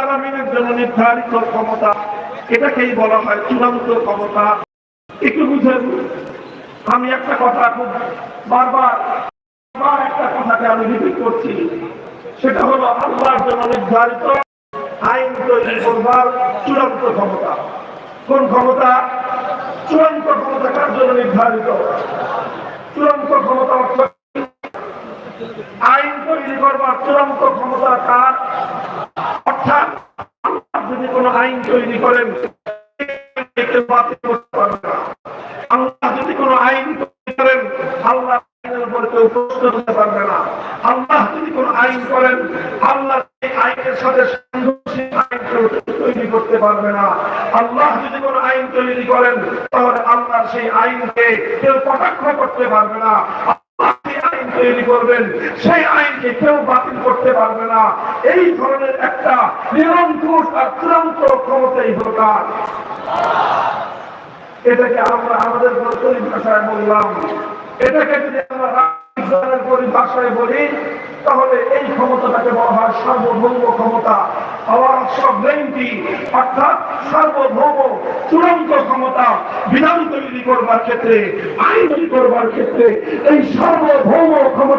আলমিনের জন্য নির্ধারিত ক্ষমতা, এটাকেই বলা হয় চূড়ান্ত ক্ষমতা। একটু বুঝেন, আমি একটা কথা খুব বারবার বারবার একটা কথাকে আমি রিপিট করছি। সেটা হলো, আল্লাহর জন্য নির্ধারিত আইন তৈরি করবার চূড়ান্ত ক্ষমতা। কোন ক্ষমতা? চূড়ান্ত ক্ষমতা কার জন্য নির্ধারিত? চূড়ান্ত ক্ষমতা অর্থ আইন তৈরি করবার চূড়ান্ত ক্ষমতা কার অর্থাৎ আল্লাহ যদি কোনো আইন তৈরি করেন আল্লাহ যদি কোনো আইন তৈরি করেন, আল্লাহ কেউ করতে পারবে না। আল্লাহ যদি কোনো আইন করেন, আল্লাহ আইনের সাথে তৈরি করতে পারবে না। আল্লাহ যদি কোনো আইন তৈরি করেন, তাহলে আল্লাহ সেই আইনকে কেউ কটাক্ষ করতে পারবে না। তৈরি করবেন, সেই আইনকে কেউ বাতিল করতে পারবে না। এই ধরনের একটা নিরঙ্কুশ আর চূড়ান্ত ক্ষমতাই হল তার। এটাকে আমরা আমাদের ভাষায় বললাম। এটাকে যদি আমরা পরিভাষায় বলি তাহলে এই ক্ষমতাটাকে বলা হয় সার্বভৌম ক্ষমতা। পাওয়ার অফ অর্থাৎ সার্বভৌম চূড়ান্ত ক্ষমতা বিধান তৈরি করবার ক্ষেত্রে, আইন তৈরি করবার ক্ষেত্রে এই সার্বভৌম ক্ষমতা